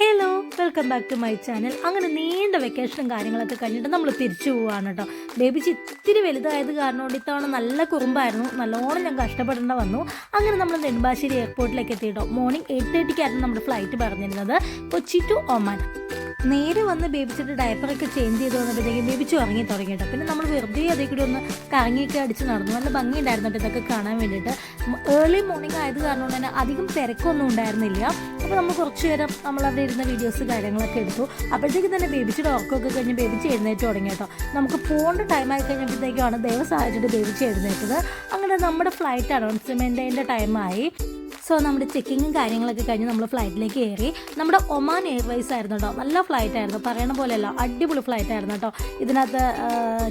Hello welcome back to my channel അങ്ങനെ നീണ്ട വെക്കേഷനും കാര്യങ്ങളൊക്കെ കഴിഞ്ഞിട്ട് നമ്മൾ തിരിച്ചു പോവാണ് കേട്ടോ ബേബിച്ച് ഇത്തിരി വലുതായത് കാരണം കൊണ്ട് ഇത്തവണ നല്ല കുറുമ്പായിരുന്നു. നല്ലോണം ഞാൻ കഷ്ടപ്പെടേണ്ട വന്നു. അങ്ങനെ നമ്മൾ നെടുമ്പാശ്ശേരി എയർപോർട്ടിലേക്ക് എത്തി കേട്ടോ മോർണിംഗ് എയ്റ്റ് തേർട്ടിക്കായിരുന്നു നമ്മുടെ ഫ്ലൈറ്റ് പറഞ്ഞിരുന്നത്. കൊച്ചി ടു ഒമാൻ നേരെ വന്ന് ബേബിച്ചിട്ട് ഡയപ്പറൊക്കെ ചേഞ്ച് ചെയ്ത് വന്നപ്പോഴത്തേക്കും ബേബിച്ചു ഇറങ്ങി കേട്ടോ പിന്നെ നമ്മൾ വെറുതെ അതേ കൂടി ഒന്ന് കറങ്ങിയൊക്കെ അടിച്ച് നടന്നു. നല്ല ഭംഗിയുണ്ടായിരുന്നു ഇതൊക്കെ കാണാൻ വേണ്ടിയിട്ട്. ഏർലി മോർണിംഗ് ആയത് കാരണം തന്നെ അധികം തിരക്കൊന്നും ഉണ്ടായിരുന്നില്ല. അപ്പോൾ നമ്മൾ കുറച്ച് നേരം നമ്മൾ അവിടെ ഇരുന്ന വീഡിയോസ് കാര്യങ്ങളൊക്കെ എടുത്തു. അപ്പോഴത്തേക്കും തന്നെ ബേബിച്ചിയുടെ ഉറക്കമൊക്കെ കഴിഞ്ഞ് ബേബിച്ച് എഴുന്നേറ്റ് തുടങ്ങി കേട്ടോ. നമുക്ക് പോകേണ്ട ടൈം ആയി കഴിഞ്ഞപ്പോഴത്തേക്കാണ് ദൈവം സാഹചര്യം ബേബിച്ച് എഴുന്നേറ്റത്. അങ്ങനെ നമ്മുടെ ഫ്ലൈറ്റ് അനൗൺസ്മെന്റിന്റെ ടൈമായി സോ നമ്മുടെ ചെക്കിങ്ങും കാര്യങ്ങളൊക്കെ കഴിഞ്ഞ് നമ്മൾ ഫ്ലൈറ്റിലേക്ക് കയറി. നമ്മുടെ ഒമാൻ എയർവേസ് ആയിരുന്നു കേട്ടോ. നല്ല ഫ്ലൈറ്റ് ആയിരുന്നു. പറയണ പോലെയല്ല അടിപൊളി ഫ്ലൈറ്റ് ആയിരുന്നു കേട്ടോ. ഇതിനകത്ത്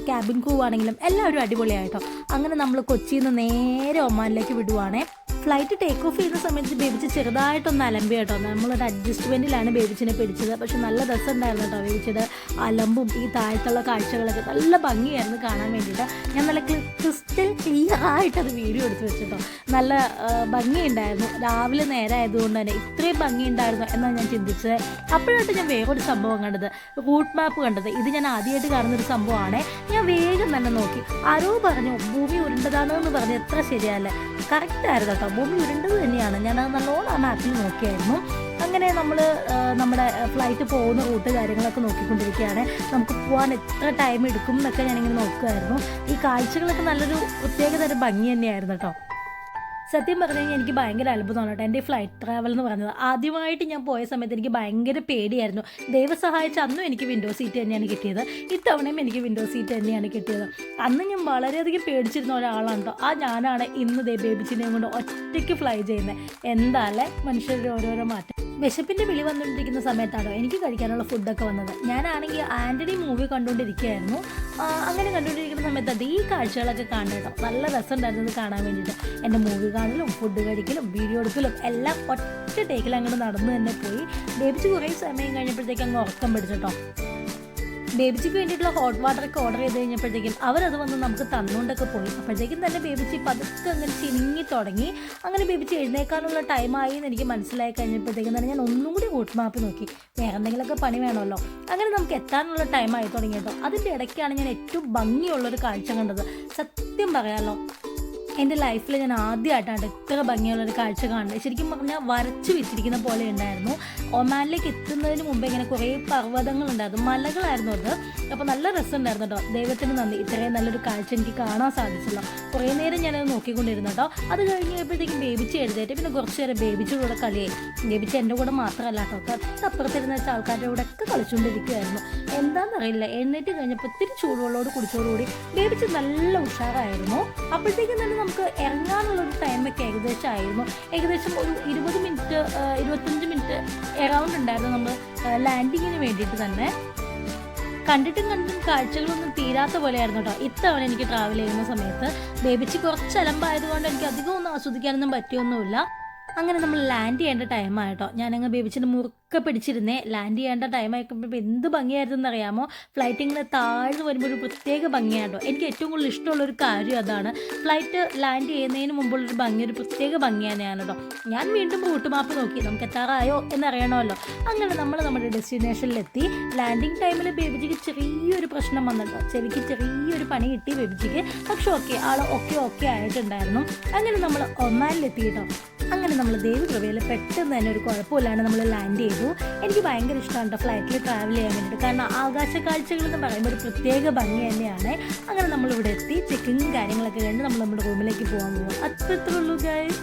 ക്യാബിൻ ക്രൂ ആണെങ്കിലും എല്ലാവരും അടിപൊളിയായിട്ടോ അങ്ങനെ നമ്മൾ കൊച്ചിയിൽ നിന്ന് നേരെ ഒമാനിലേക്ക് വിടുവാണേ. ഫ്ലൈറ്റ് ടേക്ക് ഓഫ് ചെയ്യുന്ന സമയത്ത് ബേബിച്ച് ചെറുതായിട്ടൊന്ന് അലമ്പി കേട്ടോ. നമ്മളൊരു അഡ്ജസ്റ്റ്മെന്റിലാണ് ബേബിച്ചിനെ പിടിച്ചത്. പക്ഷെ നല്ല രസമുണ്ടായിരുന്നു കേട്ടോ ബേബിച്ചിയുടെ അലമ്പും ഈ താഴത്തുള്ള കാഴ്ചകളൊക്കെ. നല്ല ഭംഗിയായിരുന്നു കാണാൻ വേണ്ടിയിട്ട്. ഞാൻ നല്ല ക്രിസ്റ്റൽ ക്ലിയർ ആയിട്ട് അത് വീഡിയോ എടുത്ത് വെച്ചിട്ടോ. നല്ല ഭംഗിയുണ്ടായിരുന്നു. രാവിലെ നേരെ ആയതുകൊണ്ട് തന്നെ ഇത്രയും ഭംഗിയുണ്ടായിരുന്നു എന്നാണ് ഞാൻ ചിന്തിച്ചത്. അപ്പോഴായിട്ട് ഞാൻ വേറൊരു സംഭവം കണ്ടത്. റൂട്ട് മാപ്പ് കണ്ടത്. ഇത് ഞാൻ ആദ്യമായിട്ട് കാണുന്നൊരു സംഭവമാണ്. ഞാൻ വേഗം തന്നെ നോക്കി. ആരോ പറഞ്ഞു ഭൂമി ഉരുണ്ടതാണോ എന്ന് പറഞ്ഞ് എത്ര ശരിയല്ലേ. കറക്റ്റ് ആയിരുന്നു കേട്ടോ. ഭൂമി ഉരുണ്ടത് തന്നെയാണ്. ഞാൻ അത് നല്ലോണം ആ മാപ്പിൽ നോക്കിയായിരുന്നു. അങ്ങനെ നമ്മൾ നമ്മുടെ ഫ്ലൈറ്റ് പോകുന്ന റൂട്ട് കാര്യങ്ങളൊക്കെ നോക്കിക്കൊണ്ടിരിക്കുകയാണ്. നമുക്ക് പോകാൻ എത്ര ടൈം എടുക്കും എന്നൊക്കെ ഞാനിങ്ങനെ നോക്കുമായിരുന്നു ഈ കാഴ്ചകളൊക്കെ നല്ലൊരു പ്രത്യേക തരം ഭംഗി തന്നെയായിരുന്നു കേട്ടോ. സത്യം പറഞ്ഞു കഴിഞ്ഞാൽ എനിക്ക് ഭയങ്കര അത്ഭുതമാണ് കേട്ടോ. എന്റെ ഫ്ലൈറ്റ് ട്രാവൽ എന്ന് പറഞ്ഞത് ആദ്യമായിട്ട് ഞാൻ പോയ സമയത്ത് എനിക്ക് ഭയങ്കര പേടിയായിരുന്നു. ദൈവം സഹായിച്ച അന്നും എനിക്ക് വിൻഡോ സീറ്റ് തന്നെയാണ് കിട്ടിയത്. ഇത്തവണയും എനിക്ക് വിൻഡോ സീറ്റ് തന്നെയാണ് കിട്ടിയത്. അന്ന് ഞാൻ വളരെയധികം പേടിച്ചിരുന്ന ഒരാളാണ് കേട്ടോ. ആ ഞാനാണ് ഇന്ന് ദേ ബേബിച്ചിനെയും കൊണ്ട് ഒറ്റയ്ക്ക് ഫ്ലൈ ചെയ്യുന്നത് എന്താല്ലേ മനുഷ്യരുടെ ഓരോരോ മാറ്റം. വിശപ്പിന്റെ വിളി വന്നുകൊണ്ടിരിക്കുന്ന സമയത്താണോ എനിക്ക് കഴിക്കാനുള്ള ഫുഡൊക്കെ വന്നത്. ഞാനാണെങ്കിൽ ആന്റണി മൂവി കണ്ടുകൊണ്ടിരിക്കുകയായിരുന്നു. അങ്ങനെ കണ്ടുകൊണ്ടിരിക്കുന്ന സമയത്ത് അത് ഈ കാഴ്ചകളൊക്കെ കാണണം കേട്ടോ. നല്ല രസമുണ്ടായിരുന്നു കാണാൻ വേണ്ടിയിട്ട്. എന്റെ മൂവി കാണലും ഫുഡ് കഴിക്കലും വീഡിയോ എടുക്കലും എല്ലാം ഒറ്റ ടേക്കിൽ അങ്ങോട്ട് നടന്നു തന്നെ പോയി. ലഭിച്ച് കുറേ സമയം കഴിഞ്ഞപ്പോഴത്തേക്ക് അങ്ങ് ഉറക്കം പിടിച്ചിട്ടോ ബേബിച്ചിക്ക് വേണ്ടിയിട്ടുള്ള ഹോട്ട് വാട്ടർ ഒക്കെ ഓർഡർ ചെയ്ത് കഴിഞ്ഞപ്പോഴത്തേക്കും അവരത് വന്ന് നമുക്ക് തന്നുകൊണ്ടൊക്കെ പോയി. അപ്പോഴത്തേക്കും തന്നെ ബേബിച്ചി പതുക്കെ അങ്ങനെ ചിനിങ്ങി തുടങ്ങി. അങ്ങനെ ബേബിച്ചി എഴുന്നേക്കാനുള്ള ടൈമായി എന്ന് എനിക്ക് മനസ്സിലായി കഴിഞ്ഞപ്പോഴത്തേക്കും തന്നെ ഞാൻ ഒന്നും കൂടി റൂട്ട് മാപ്പ് നോക്കി. വേറെ എന്തെങ്കിലുമൊക്കെ പണി വേണമല്ലോ. അങ്ങനെ നമുക്ക് എത്താനുള്ള ടൈമായി തുടങ്ങി കേട്ടോ. അതിന്റെ ഇടയ്ക്കാണ് ഞാൻ ഏറ്റവും ഭംഗിയുള്ളൊരു കാഴ്ച കണ്ടത്. സത്യം പറയാമല്ലോ എന്റെ ലൈഫിൽ ഞാൻ ആദ്യമായിട്ടാണ് ഇത്ര ഭംഗിയുള്ളൊരു കാഴ്ച കാണുന്നത്. ശരിക്കും പറഞ്ഞാൽ വരച്ചു വെച്ചിരിക്കുന്ന പോലെ ഉണ്ടായിരുന്നു. ഒമാനിലേക്ക് എത്തുന്നതിന് മുമ്പ് ഇങ്ങനെ കുറേ പർവതങ്ങളുണ്ടായിരുന്നു. മലകളായിരുന്നു അത്. അപ്പോൾ നല്ല രസമുണ്ടായിരുന്നു കേട്ടോ ദൈവത്തിന് നന്ദി. ഇത്രയും നല്ലൊരു കാഴ്ച എനിക്ക് കാണാൻ സാധിച്ചല്ലോ. കുറേ നേരം ഞാനത് നോക്കിക്കൊണ്ടിരുന്നു കേട്ടോ അത് കഴിഞ്ഞപ്പോഴത്തേക്കും ബേബിച്ച് എഴുതേറ്റ് പിന്നെ കുറച്ച് നേരം ബേബിച്ചിയുടെ കൂടെ കളിയായി. ബേബിച്ച് എന്റെ കൂടെ മാത്രമല്ല കേട്ടോ തൊട്ടപ്പുറത്തിരുന്ന വെച്ച ആൾക്കാരുടെ കൂടെ ഒക്കെ കളിച്ചുകൊണ്ടിരിക്കുമായിരുന്നു എന്താണെന്നറിയില്ല എഴുന്നേറ്റ് കഴിഞ്ഞപ്പോൾ ഇത്തിരി ചൂടുവെള്ളോട് കുടിച്ചോടുകൂടി ബേബിച്ച് നല്ല ഉഷാറായിരുന്നു. അപ്പോഴത്തേക്കും തന്നെ നമുക്ക് ഇറങ്ങാനുള്ളൊരു ടൈമൊക്കെ ഏകദേശം ആയിരുന്നു ഏകദേശം ഒരു ഇരുപത് മിനിറ്റ് ഇരുപത്തഞ്ച് മിനിറ്റ് എറൗണ്ട് ഉണ്ടായിരുന്നു നമ്മൾ ലാൻഡിങ്ങിന് വേണ്ടിയിട്ട് തന്നെ. കണ്ടിട്ടും കണ്ടിട്ടും കാഴ്ചകളൊന്നും തീരാത്ത പോലെയായിരുന്നു കേട്ടോ. ഇത്തവണ എനിക്ക് ട്രാവൽ ചെയ്യുന്ന സമയത്ത്. ബേബിച്ച് കുറച്ച് അലമ്പായതുകൊണ്ട് എനിക്ക് അധികം ഒന്നും ആസ്വദിക്കാനൊന്നും പറ്റിയൊന്നുമില്ല. അങ്ങനെ നമ്മൾ ലാൻഡ് ചെയ്യേണ്ട ടൈമായിട്ടോ ഞാനങ്ങ് ബേബിച്ചിന് മുറുക്കെ പിടിച്ചിരുന്നേ. ലാൻഡ് ചെയ്യേണ്ട ടൈം ആയപ്പോൾ എന്ത് ഭംഗിയായിരുന്നു എന്നറിയാമോ ഫ്ലൈറ്റ് ഇങ്ങനെ താഴ്ന്നു വരുമ്പോൾ ഒരു പ്രത്യേക ഭംഗിയാട്ടോ എനിക്ക് ഏറ്റവും കൂടുതൽ ഇഷ്ടമുള്ളൊരു കാര്യം അതാണ്. ഫ്ലൈറ്റ് ലാൻഡ് ചെയ്യുന്നതിന് മുമ്പുള്ളൊരു ഭംഗി ഒരു പ്രത്യേക ഭംഗിയാണ് ഞാൻ കേട്ടോ. ഞാൻ വീണ്ടും റൂട്ട് മാപ്പ് നോക്കി. നമുക്ക് എത്താറായോ എന്നറിയണമല്ലോ. അങ്ങനെ നമ്മൾ നമ്മുടെ ഡെസ്റ്റിനേഷനിലെത്തി ലാൻഡിങ് ടൈമിൽ ബേബിജിക്ക് ചെറിയൊരു പ്രശ്നം വന്നിട്ടോ. ചെവിക്ക് ചെറിയൊരു പണി കിട്ടി ബേബിജിക്ക്. പക്ഷെ ഓക്കെ ആൾ ഓക്കെ ഓക്കെ ആയിട്ടുണ്ടായിരുന്നു. അങ്ങനെ നമ്മൾ ഒമാനിലെത്തി കേട്ടോ. അങ്ങനെ നമ്മൾ ദേവികൃപയിൽ പെട്ടെന്ന് തന്നെ ഒരു കുഴപ്പമില്ലാണ്ട് നമ്മൾ ലാൻഡ് ചെയ്തു. എനിക്ക് ഭയങ്കര ഇഷ്ടമാണ് കേട്ടോ ഫ്ലൈറ്റിൽ ട്രാവൽ ചെയ്യാൻ വേണ്ടിയിട്ട് കാരണം ആകാശ കാഴ്ചകൾ എന്ന് പറയുമ്പോൾ ഒരു പ്രത്യേക ഭംഗി തന്നെയാണ്. അങ്ങനെ നമ്മളിവിടെ എത്തി ചെക്കിങ്ങും കാര്യങ്ങളൊക്കെ കഴിഞ്ഞ് നമ്മൾ നമ്മുടെ റൂമിലേക്ക് പോകാൻ പോകും അത്രത്രേ ഉള്ളൂ ഗൈസ്